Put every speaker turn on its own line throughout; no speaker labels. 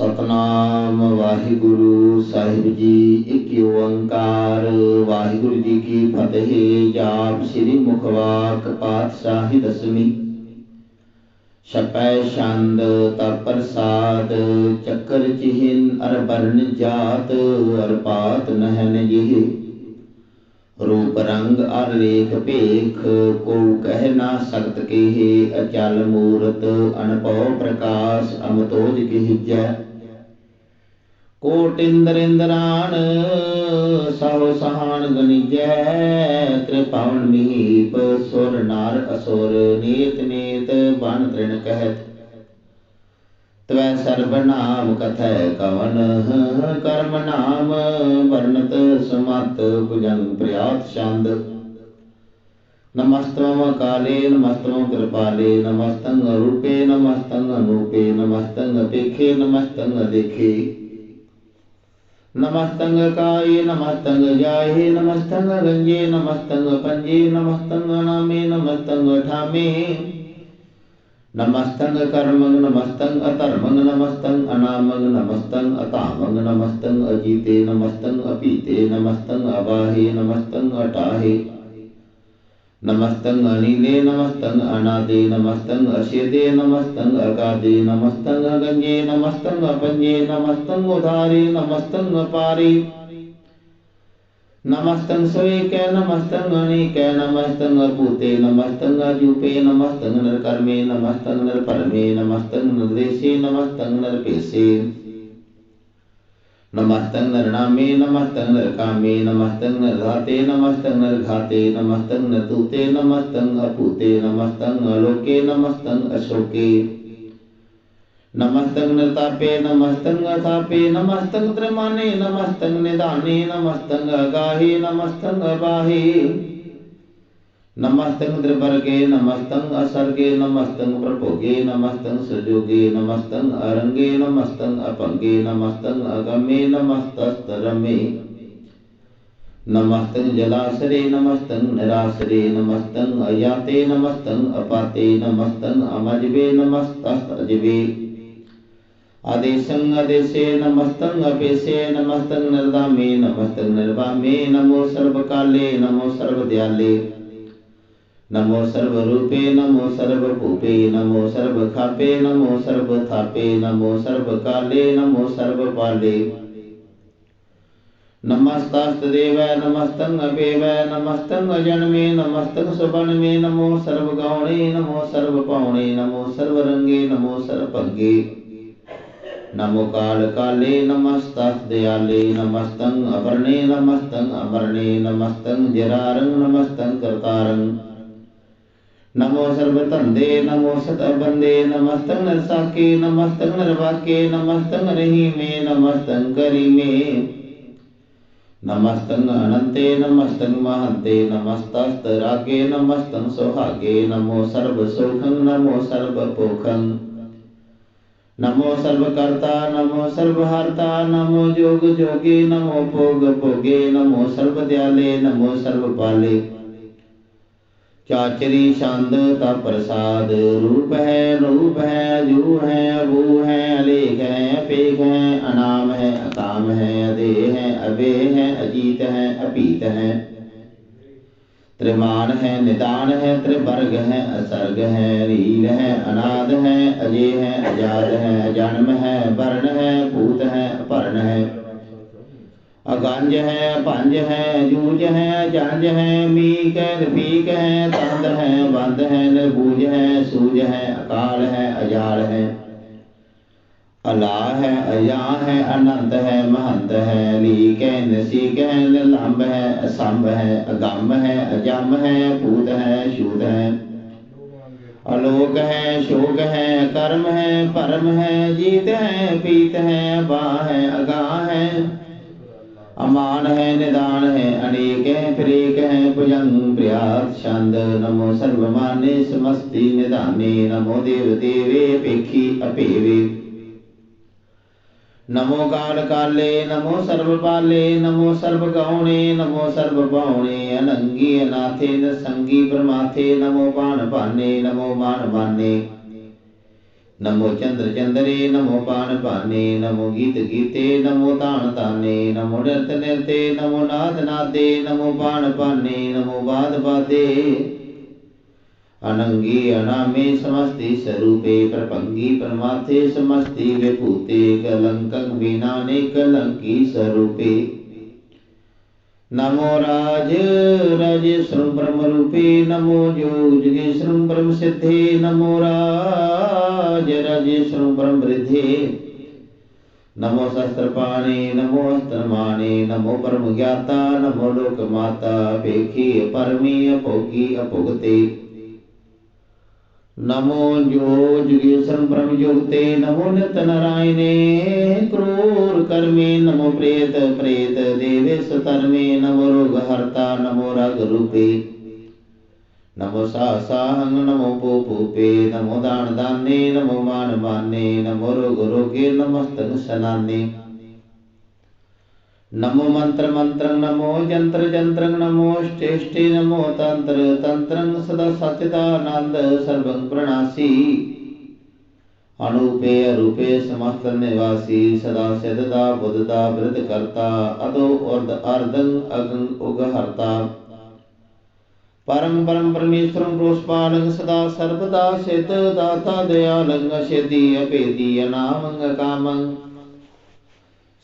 सतनाम वाहिगुरु साहिब जी एक ओंकार। वाहिगुरु जी की फतेह, जाप, श्री मुखवाक, पातशाही दसवीं छपै छंद तप्रसाद चक्र चिहिन, अर वर्ण जात, अर पात नहन यह रूप रंग, अर लेख भेख को कह ना सकत केहे, अचल मूरत अनपौ प्रकाश, अमतोज के ਕੋਟ ਇੰਦਰ ਇੰਦਰਾਨ ਸਹੁ ਸਹਾਨ ਗਣਿਜੈ ਤ੍ਰਿਪਾਵਨ ਮੀਪ ਸੁਰ ਨਾਰ ਅਸੁਰ, ਨੀਤ ਨੀਤ ਬਨ ਤ੍ਰਿਣ ਕਹਿਤ। ਤਵੈ ਸਰਬ ਨਾਮ ਕਥੈ ਕਵਨ, ਕਰਮ ਨਾਮ ਵਰਨਤ ਸਮਤ ਭੁਜੰਗ ਪ੍ਰਿਆਤ ਛੰਦ। ਨਮਸਤਵ ਕਾਲੇ ਨਮਸਤਵ ਕਿਰਪਾਲੇ ਨਮਸਤੰ ਰੂਪੇ ਨਮਸਤੰ ਅਨੂਪੇ ਨਮਸਤੰ ਅਪੇਖੇ ਨਮਸਤੰ ਦੇਖੇ। नमस्तंग काये नमस्तंग जाहे नमस्तंग गंजे नमस्तंग पंजे नमस्तंग नामे नमस्तंग ठामे नमस्तंग कर्मंग नमस्तंग अतर्मंग नमस्तंग अनामंग नमस्तंग अतामंग नमस्तंग अजीते नमस्तंग अपीते नमस्तंग अबाहे नमस्तंग अटाहे नमस्तंग अनिले नमस्तंग अनादे नमस्तंग अशेदे नमस्तंग अगादे नमस्तंग गंजे नमस्तंग पंजे नमस्तंग उधारे नमस्तंग पारे नमस्तंग स्वेक नमस्तंग अनेक नमस्तंग भूते नमस्तंग अजूपे नमस्तंग नरकर्मे नमस्तंग नरपरमे नमस्तंग निर्देशे नमस्तंग नरपेशे नमस्तंग नरनामे धाते नरकामे तन्नर नरघाते नमः नरघाते तूते नमः नमस्तंग अपूते नमः नमस्तंग अलोके नमस्तंग अशोके नमस्तंग नतापे नमस्तंग अथापे नमस्तंग दाने नमस्तंग निदाने नमस्तंग अगाहे नमस्तंग अबाहे नमस्तंग त्रिवर्गे नमस्तंग असर्गे, नमस्तंग प्रभोगे, नमस्तंग सृजोगे, नमस्तंग अरंगे, नमस्तंग अपंगे, नमस्तंग अगमे, नमस्तस्तरमे। नमस्तंग जलासरे, नमस्तंग निरासरे, नमस्तंग अयाते, नमस्तंग अपाते, नमस्तंग अमजबे नमस्तस्तजबे आदेशं आदेशे, नमस्तंग अपेशे, नमस्तंग निर्दामे नमस्तंग निर्वामे, नमो सर्वकाले, नमो सर्वदयाले। नमो सर्वरूपे नमो सर्वभूपे नमो सर्वखापे नमो सर्वथापे नमो सर्वकाले नमो सर्वपाले। नमस्तास्तदेव नमस्तं अपेव नमस्तं अजन्मे नमस्तं सुबन्मे नमो सर्वगौणे, नमो सर्वपौणे, नमो सर्वरंगे, नमो सर्वपज्ञे नमो काल काले नमस्तदयाले नमस्तं अवर्णे नमस्तं अमरणे नमस्तं जरारं नमस्तं कर्तारं नमो सर्वतंदे नमो सतबंदे नमस्तंग नरसाके नमस्तंग नरवाके नमस्तंग रहीमे नमस्तंग करीमे नमस्तंग अनंते नमस्तंग महंते नमस्तस्तरागे नमस्तंग सोहागे नमो सर्वसुखं, नमो सर्वपोखं। नमो सर्वकर्ता, नमो सर्वहर्ता, नमो जोग जोगे नमो भोग भोगे नमो सर्वदयाले, नमो सर्वपाले। चाचरी छंद ता प्रसाद, रूप है रूप है, जू है वो है, अलेख है, अपेख है, अनाम है, अकाम है अदे है अबे है, अजीत है, अपीत है। त्रिमान है, निदान है, त्रिवर्ग है, असर्ग है, रील है, अनाद है अजय है, अजाद है, अजन्म है, वर्ण है, भूत है, अपर्ण है। अगंज है, पंज है जूझ है, जंज है, मीक है, रफीक है तंद है बंद है, निर्बूज है सूझ है, अकाल है, अजाल है। अला है अया है, अनंत है, महंत है, लीक है, नसीक है, निर्लंब है असंभ है अगम है, अजम है भूत है शूद है। अलोक है, शोक है, कर्म है, परम है, जीत है, पीत है बा है अगा है। अमान है निदान है अनेक है प्रेक है भुजंग प्रियात छंद। नमो सर्वमाने समस्ति निदाने, नमो देव देवे पेखी अपेवे। नमो काल काले नमो सर्वपाले, नमो सर्व सर्वगौणे, नमो सर्वभौणे अनंगी अनाथे न संगी प्रमाथे नमो पान पाने नमो मान माने नमो चंद्र चंद्रे, नमो पान पाने, नमो गीत गीते, नमो तान ताने, नमो नृत्य नृत्य नमो नाद नादे नमो पान पाने, नमो बाद बादे अनंगी अनामे समस्ति स्वरूपे प्रपंगी परमाथे समस्ति विभूते, कलंकं विनाने कलंकी स्वरूपे नमो राज राज ब्रह्म रूपी नमो जोग श्रम ब्रह्म सिद्धि नमो राज राज ब्रह्म वृद्धि नमो शस्त्रपाणे नमो अस्त्रमाणे नमो ब्रह्म ज्ञाता नमो लोकमाता माता पेखी परमी अपोगी अपोगते नमो जो जुगेश्वर ब्रह्म युगते नमो नित नारायणे क्रूर कर्मे नमो प्रेत प्रेत देवेश तरमे नमो रोग हरता नमो राग रूपे नमो साहंग नमो पो पूपे नमो दान दाने नमो मान माने नमो रोग रोगे नमस्तक सनाने नमो मंत्र मंत्र नमो जंत्र जंत्र नमोष्टेष्टे नमो तंत्र तंत्र सदा सत्यदानंद सर्वं प्रणासी। अनूपे अरूपे समस्त निवासी सदा सिद्धदा बुद्धदा वृद्ध करता अदो अर्ध अर्धं अगं उगहर्ता परम परम परमेश्वर रोषपालक सदा सर्वदा सिद्ध दाता दयालंग सिद्धि अपेदी अनामंग कामंग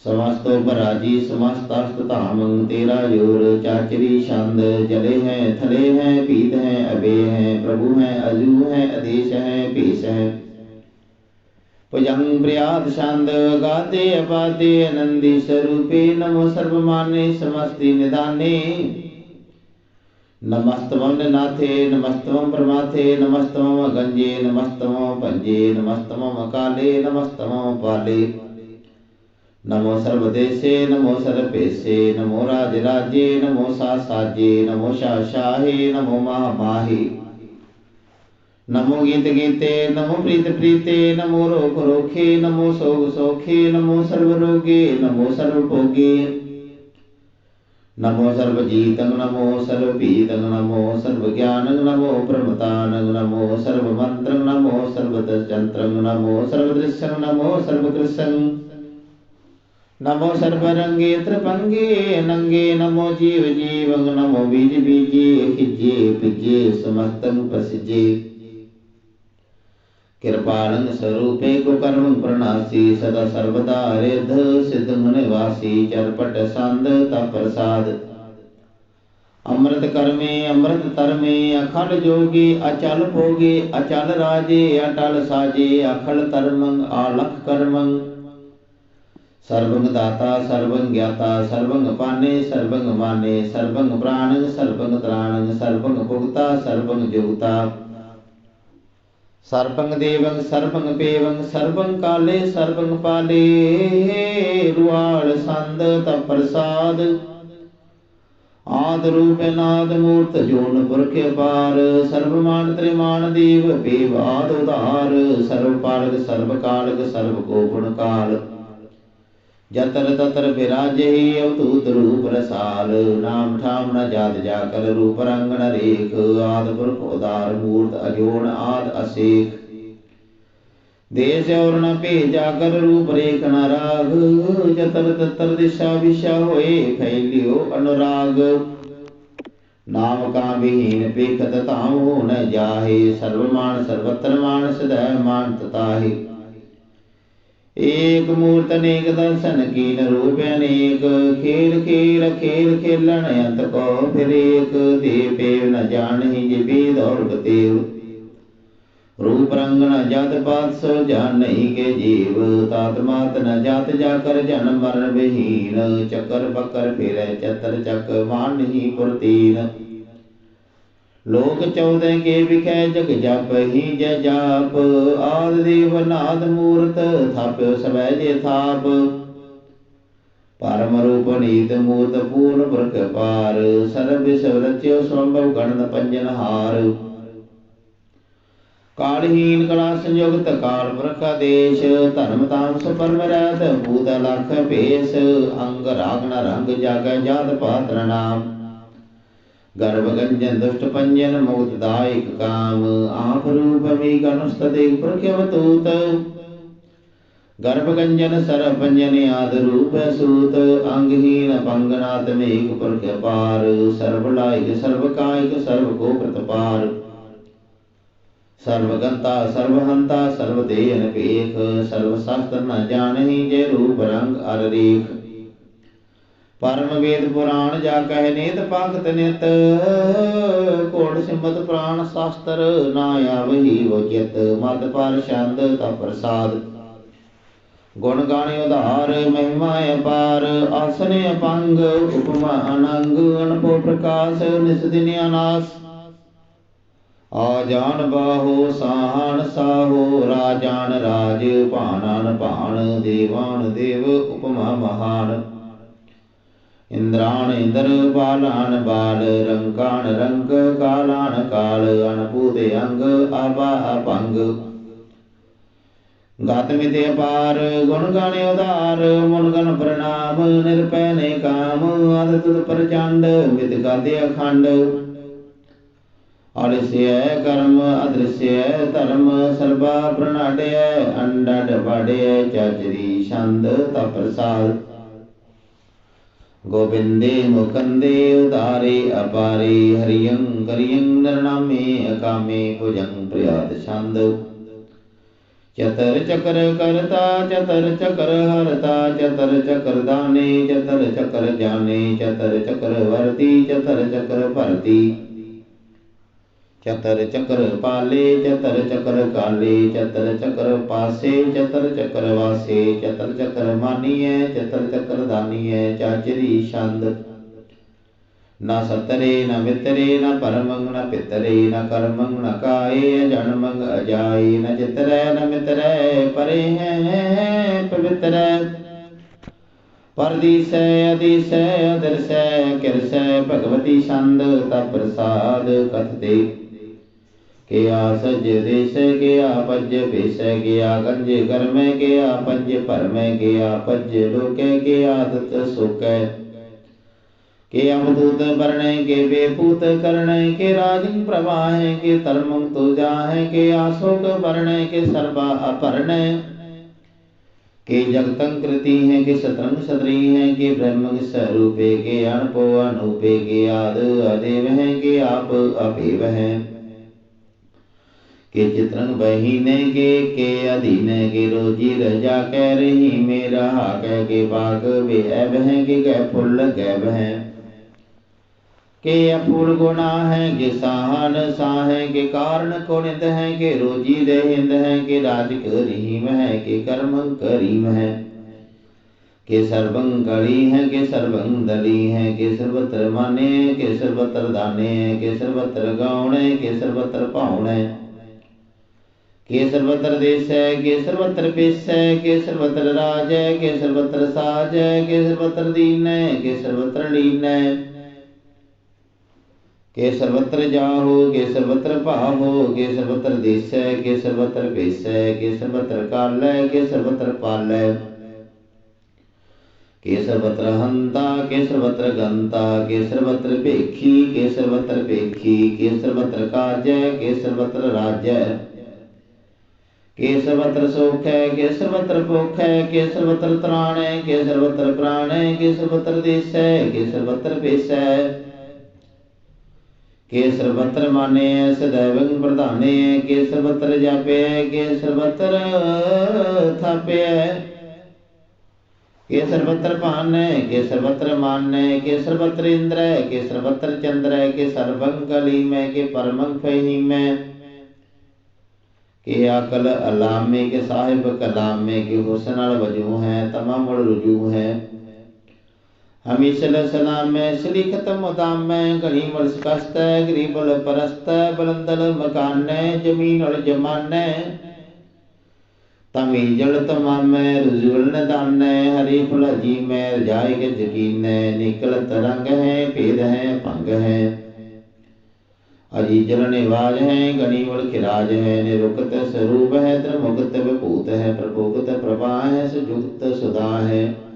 समस्तो पराजी समस्त धाम तेरा ज़ोर, चाचरी, छंद, जले हैं, थले हैं, पीत हैं अबे हैं, प्रभु हैं, अजू हैं आदेश हैं, पेश हैं। भुजंग प्रयात छंद, गाते, अपाते, आनंदी स्वरूपे, नमो सर्वमाने समस्ति निदाने। नमस्तमं नाथे नमस्तमं प्रमाथे, नमस्तमं गंजे नमस्तमं पंजे, नमस्तमं काले नमस्तमं पाले। नमो सर्वदेशे, नमो सर्वेशे, नमो राजराज्ये नमो सासाज्ये नमो शाहे नमो महामाहि। नमो गीत गीते नमो प्रीत प्रीते नमो रोग रोखे नमो सोग सोखे नमो सर्वरोगे, नमो सर्वभोगे। नमो सर्वजीतं नमो सर्वपीतं नमो सर्वज्ञानं नमो प्रमतानं नमो सर्वमन्त्रं नमो सर्वतश्चन्त्रं नमो सर्वदृश्यं नमो सर्वकृशं नमो सर्वरंगे त्रिपंगे नंगे, नमो जीव जीवं नमो बीज बीजे, खिजे, पिजे समस्तं प्रसिजे। कृपालं स्वरूपे कुकर्म प्रणासी, सदा सर्वदा रेध सिद्ध मुनिवासी, चरपट सांद प्रसाद। अमृत कर्मे, अमृत तरमे अखंड जोगी, अचल भोगे, अचल राजे, अटल साजे अखल तरमंग आलख कर्मंग। सर्वं दाता सर्वं ज्ञाता सर्वं पाने सर्वं माने सर्वं प्राणं सर्वं त्राणं सर्वं भुक्ता सर्वं जुक्ता सर्वं देवं सर्वं पेवं सर्वं काले सर्वं पाले रुआल संद प्रसाद आद रूप नाद मूर्त जोन पुरख पार सर्वमान त्रिमान देव पेवाद उदार सर्व पालक सर्व कालक सर्व गोपन काल जतर ततर विराजे अवतूत रूप रसाल नाम ठाम न जात जाकर रूप रंग न रेख आद पुरख उदार मूर्त अजोन आद असेख देश और न पे जाकर रूप रेख न राग जतर ततर दिशा विशा होए फैलियो अनुराग नाम का विहीन पेखत ताम हो न जाहे सर्वमान सर्वत्र मान सदैव मान तताहे एक मूर्त अनेक दर्शन कीन रूप अनेक खेल खेल खेल खेलन अंत को फिर एक देव पेव न जान ही जिबेद और गतेव रूप रंग न जात पात सो जान नहीं के जीव तात मात न जात जाकर जन मरण विहीन चक्कर पकर फिर चतर चक मान ही पुरतीन लोक चौदह के विखै जग जप ही जय जाप आद देव नाद मूर्त थाप्यो सवै जे थाप परम रूप नीत मूर्त पूर्ण पुरख पार सर्व विश्व रच्यो स्वंभव गणन पंजन हार कालहीन कला संयुक्त काल पुरख देश धर्म ताम सुपरम रहत भूत लख पेश अंग राग न रंग जाग जात पात्र नाम गर्भ गंजन दुष्ट पंजन मुक्तदायक काम आप रूप में गनुस्तते प्रख्यवतूत। गर्भगंजन सर पंजन आद रूप सूत। अंगहीन पंगनाथ मेघ पुरख पार सर्वलायक, सर्वकायक सर्व को प्रतपार सर्वगंता सर्वहंता सर्वदेन पेख। सर्वशास्त्र न जानही जय रूप रंग अररेख। परम वेद पुराण जा कह नेत पाकत नित कोड सिमत प्राण शास्त्र नाया वही वो चित मत पर छंद प्रसाद गुण गाने उधार महिमा अपार आसन अपंग उपमा अनंग अनपो प्रकाश निस दिन अनास आजान बाहो साहन साहो राजान राज पाणान पाण देवान देव उपमा महान इंद्राण इंद्र बालान बाल रंकान रंग कालान काल अनपूत अंग आबा अपंग गात मिते अपार गुण गाने उदार मुन गण प्रणाम निरपै ने काम अध तुद प्रचंड मित गाते अखंड आलस्य कर्म अदृश्य धर्म सर्वा प्रणाडय अंडड बाडय चाचरी छंद तप्रसाद गोविंदे मुकंदे उदारे अपारे हरियं करियं अकामे भुजं प्रयात छान्दौ चतर चकर करता, चतर चकर हरता, चतर चकर दाने, चतर चकर जाने, चतर चकर वर्ती, चतर चकर भरती चतर चक्र पाले, चतर चक्र काले, चतर चक्र पासे, चतर चक्र वासे, चतर चक्र मानिए, चतर चक्र दानिए, चाचरी छंद न सतरे, न मितरे, न परमंग न पितरे, न कर्मंग न काये जन्मंग अजाय, न चितरे न मितरे, परे हैं, पवित्र। परदिश अदिश अदर्श किरस, भगवती छंद तप्रसाद कथते। गया सज देश गया पज भेष गया गंज कर्म गया पंज परम गया पज लोक गया दत्त सुख। के अवधूत वर्ण, के बेपूत कर्ण, के राजिन प्रवाह, के तलमुंग तो जाह, के आशोक वर्ण, के सर्वा अपर्ण। के जगतंकृति है, के शतरंग सदरी है, के ब्रह्म स्वरूपे, के अणपो अनुपे, के आद अदेव है, के आप अपेव है। के चित्रंग बहीने के के अधीन के रोजी रजा कह रही मेरा कह के बाग वे अब है के गए फुल गैब है के अफूल गुणा है के साहन साहे के कारण कुणित है के रोजी हिंद है के राज करीम है के कर्म करीम है। के सर्वं कड़ी है के सर्वं दली है के सर्वत्र माने के सर्वत्र दाने के सर्वत्र गौण है के सर्वत्र पाउण है के सर्वत्र देश है के सर्वत्र पेश है के सर्वत्र राज है के सर्वत्र साज है के सर्वत्र दीन है के सर्वत्र लीन। है के सर्वत्र जाहो के सर्वत्र पाहो के सर्वत्र देश है के सर्वत्र पेश है के सर्वत्र काल है के सर्वत्र पाल। है के सर्वत्र हंता के सर्वत्र गंता के सर्वत्र पेखी के सर्वत्र पेखी के सर्वत्र काज के सर्वत्र राज्य के सर्वत्र सुख है के सर्वत्र भुख है के सर्वत्र त्राण है के सर्वत्र प्राण है के सर्वत्र देश है के सर्वत्र पेश है के सर्वत्र माने है सदैव प्रधाने है के सर्वत्र जापे है के सर्वत्र थापे है के सर्वत्र पान है के सर्वत्र मान है के सर्वत्र इंद्र है के सर्वत्र चंद्र है के सर्वं कलीम है के परमं फहीम है के अकल अलाम के साहिब कलाम के हुसन वज़ू हैं तमाम रुजू हैं। हमीशल सलाम में सली खत्म उदाम में गणी मल स्कस्त गरीबल परस्त, बलंदल मकान, ज़मीन और जमान। तमीजल तमाम में रुजुल दान हरी फुल जी में जाय के जकीन, निकलत रंग है भेद है भंग है। अजीजल निवाज है गणिवल खिराज है, निरुक्त स्वरूप है, त्रिमुक्त विभूत है प्रभुक्त प्रभा है सुजुक्त सुधा है।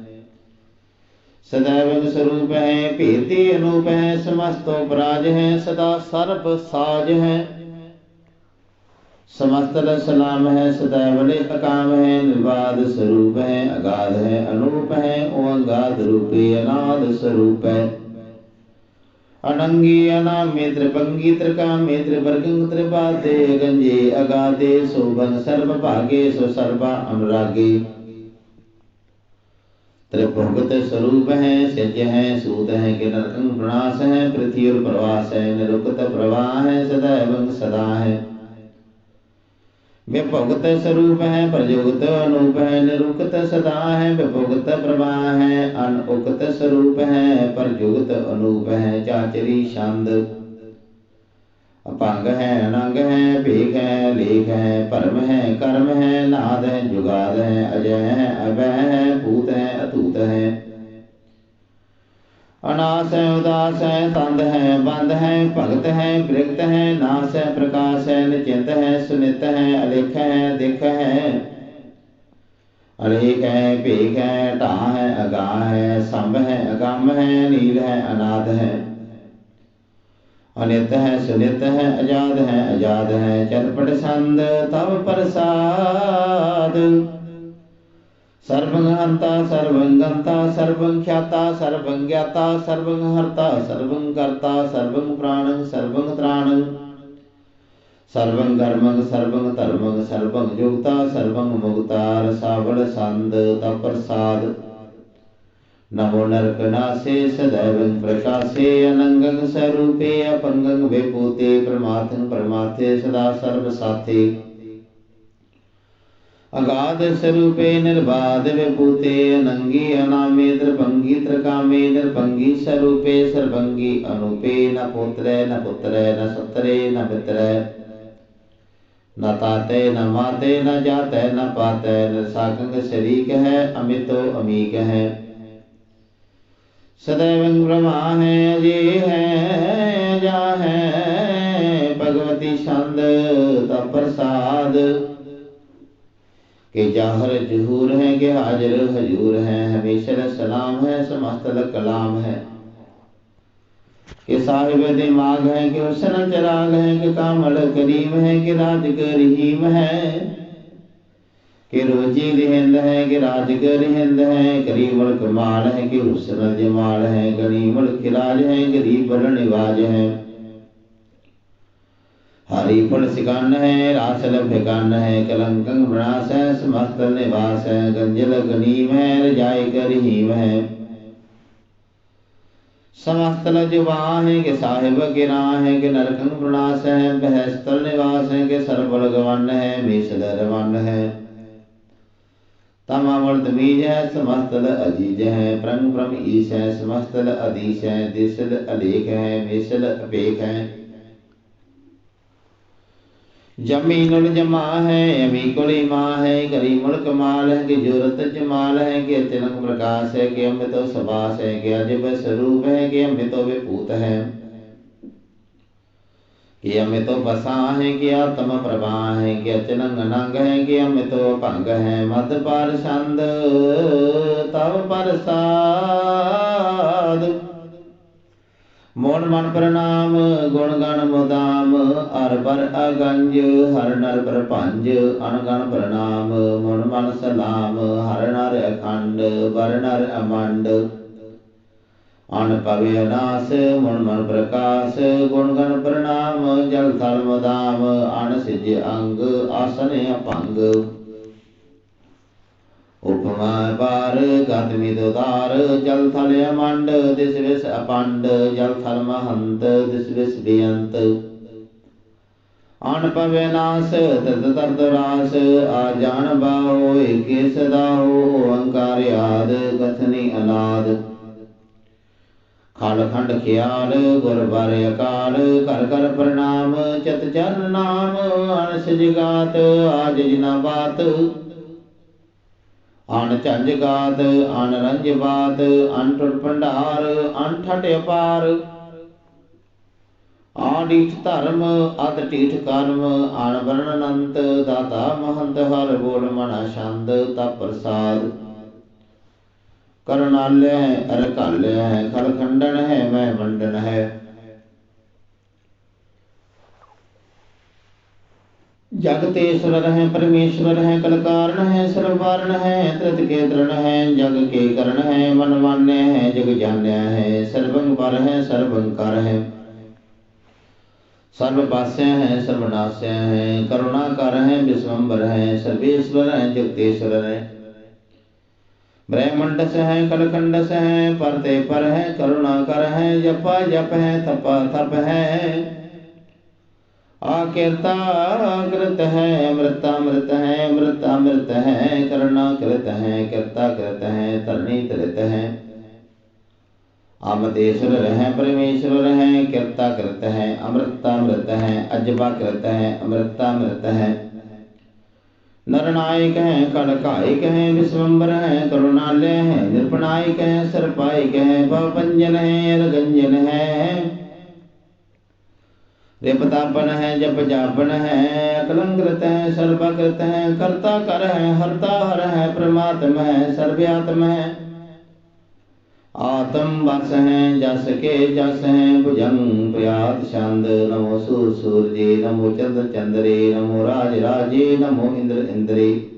सदैव स्वरूप है पीरती अनूप है समस्तो पराज है, सदा सर्प साज है। समस्त सलाम है, सदैव अकाम है निर्बाध स्वरूप है, अगाध है, अनूप है, ओ अगाध रूपी अनाद स्वरूप है। अनंगी अनामे त्रिपंगी त्रिकामे त्रिपादे गंजे सर्व अनुरागे। त्रिभुगत स्वरूप है सज है, सूत है, कि नरकं प्रणाश है, पृथ्वी और प्रवास है, निरुक्त प्रवाह है, सदैव सदा है। विभुगत स्वरूप है प्रजुगत अनूप है निरुक्त सदा है, विभुगत प्रवाह है अनुक्त स्वरूप है प्रजुगत अनूप है, चाचरी छंद अपंग है, अनंग है भेख है लेख है, परम है, कर्म है, नाद है, जुगाद है, अजय है, अभय है, भूत है, अतूत है। अनास है उदास है तंद है बंद है, भगत है, विरक्त है नाश है, प्रकाश है निचिंत है सुनित है, अलेख है, दिख है। अलेख है भेख है टा है, अगा है, संभ है, अगम है, नील है, अनाद है। अनित है सुनित है, अजाद है अजाद है चरपट संद तव प्रसाद। सर्वं हंता सर्वं गंता सर्वं ख्याता, सर्वं प्राणं, सर्वं त्राणं। सर्वं कर्मं, सर्वं धर्मं, सर्वं युक्ता, सर्वं मुक्ता सावल संद तप्रसाद नमो नरकनासे सदैव प्रकाशे अनंगं स्वरूपे, अपंगं विभूते प्रमाथं परमार्थे सदा सर्व अगाध स्वरूपे निर्बाध विभूते अनंगी अनामे त्रिभंगी त्रिकामे निर्भंगी स्वरूपे सर्वंगी अनुपे न पुत्र न पुत्र न सत्रे न मित्र न ताते न माते न जाते न पाते न साकंग शरीक है अमितो अमीक। है सदैव ब्रह्मा है अजय है जा है, भगवती प्रसाद के जाहर जहूर है, के हाजिर हजूर है, हमेशा सलाम है, समस्त कलाम है। के साहिब दिमाग है, कि हुसन चराग है, कि कामल करीम है, कि राज करीम है। कि रोजी हिंद है, कि राजगर हिंद है करीबल कमाल है, कि हुसन जमाल है गरीबल खिलाज है, गरीब निवाज है। हरि फल सिकान है रासल भिकान है कलंकंग विनाश है समस्त निवास है गंजल गनीम है रजाई गरीम है समस्त लजुबा है कि साहिब गिरा है कि नरकंग प्रणाश है बहस्तल निवास है कि सरबल गवन है मीसल रवन है तमावर्त बीज है समस्तल अज़ीज़ है प्रंग प्रम ईश है समस्तल अधीश है दिसल अलेख है मिसल अपेख। है ज़मीन जमा है, अमी कुली माँ है करीमुल कमाल है, कि जूरत जमाल है, कि तिलक प्रकाश है, कि अमृत सबास है, कि अजब स्वरूप है, कि अमृत विभूत है। कि हमें तो बसा है, कि आत्म प्रभा है, कि अचनंग नंग है, कि हमें तो भंग है। मद पर छंद, तव प्रसाद मोन मन प्रणाम गुण गण मुदाम अर बर अगंज हर नर पर पंज अनगण प्रणाम मोन मन सलाम हर नर अखंड बर नर अमंड अन पवे अनास मुन मन प्रकाश गुण गण प्रणाम जल थल मदाम अन सिज अंग आसन अपंग उपमा पार गतमित उदार जल थल अमंड दिस विस अपंड जल थल महंत दिस विस बेअंत अन पवे नास तत तर्द रास आ जान बाहो एक सदा हो अंकार याद कथनी अनाद खल खंड ख्याल गुर बर अकाल कर कर प्रणाम चत चरण नाम अनस जगात आज जिना बात अन झंझ गात अन रंज बात अन टुट भंडार अन ठट अपार आडीठ धर्म अत टीठ कर्म अन वर्ण अनंत दाता महंत हर बोल मन छंद ता प्रसाद करणाल्य है अरकाल्य है खलखंडन है वह मंडन है जगतेश्वर है, परमेश्वर है कलकारण है सर्ववारण है त्रित के तृण है, जग के करण है मन मान्य है, जग जान्य है सर्वंग है, सर्वंकार है। सर्वपास्य है सर्वनाश्य है, करुणाकार है विश्वम्बर है, सर्वेश्वर है, जगतेश्वर है। ब्रह्मंड से है कलखंड से है, परते पर है, करुणाकर है, जपा जप है, तपा तप है। आकीर्ता कृत है मृतामृत है मृतामृत है करुणा कृत है कृता कृत है तरणी तृत है। आमदेश्वर है, परमेश्वर है कृता कृत है, अमृतामृत है अजबा कृत है, अमृतामृत है। नरनायक है कड़कायक है विश्वम्बर है, करुणालय है निरपनायक है, सर्पायक है भवपंजन है रगंजन है। रेपतापन है जप जापन है अकलंकृत है, सर्वकृत है, कर्ता कर है, हरता हर है, परमात्म है, सर्व्यात्म है। आत्म बस है, जस के जस है भुजंग प्रयात छंद, नमो सूर सूर्य, नमो चंद्र चंद्रे, नमो राज राजे, नमो इंद्र इंद्रे।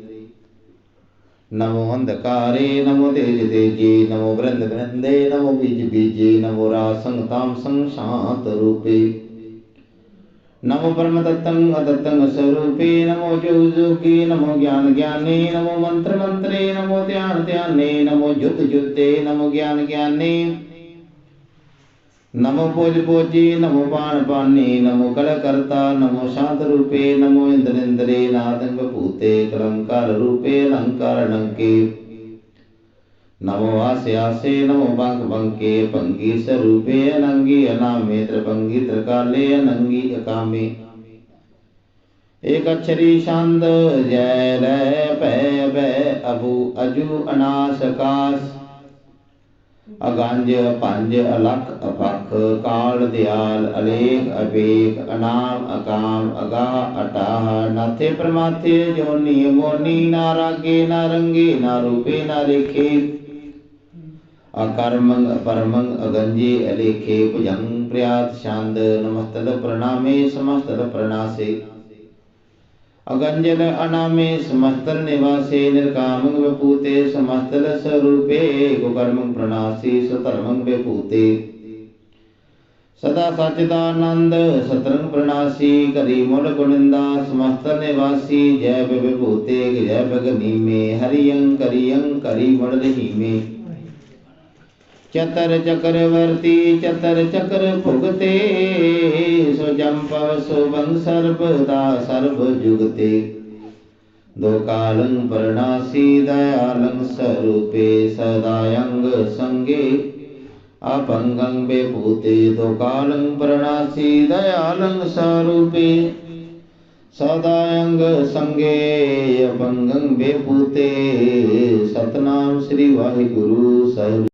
नमो अंधकारे, नमो तेज तेजे, नमो वृंद वृंदे, नमो बीज बीजे, नमो रासंग ताम संग शांत रूपे। नमो परम तत्तंग अतत्तंग स्वरूपे नमो जोगी नमो ज्ञान ज्ञाने नमो मंत्र मंत्रे नमो ध्यान ध्याने, नमो जुते नमो ज्ञान ज्ञाने नमो पोजी नमो पान पानी, नमो कल करता नमो शांत रूपे नमो इंद्र इंद्रे नादंग भूते कलंकार रूपे अलंकार लंके नमो आसे आसे, नमो बंक बंके, पंगी स्वरूपे अनंगी, अनामे त्रिपंगी, त्रिकाले अनंगी, अकामे। एक अक्षरी छंद जय रे पै बै अबू अजू, अनास, कास। अगंज, पंज, अलख, अपख, काल, दयाल, अलेख, अबेख, अनाम, अकाम, अगा, अटाह, नाथे, प्रमाथे, जोनी, मोनी ना रागे ना रंगे अकर्मंग परमंग अगंजे अलेखे भुजंग प्रयात शांद नमस्तद प्रणामे समस्तद प्रणासे। अगंजन अनामे समस्तल निवासे निर्कामंग विपूते समस्तल स्वरूपे कुकर्मंग प्रणासी सुतर्मंग विपूते सदा सचिदानंद सतरंग प्रणासी करी मूल गुणिंदा समस्त निवासी जय विभूते जय भगनी में हरियं करियं करी मुड़ही में चतर चक्रवर्ती चतर चक्र भुगते। सो जम्पव सुबंग सर्वदा सर्व जुगते। दो कालं परणासी दयालं स्वरूपे अपंगं बेभूते दो कालं परणासी दयालं स्वरूपे संगे, अपंगं बेभूते। सतनाम श्री वाहिगुरु साहिब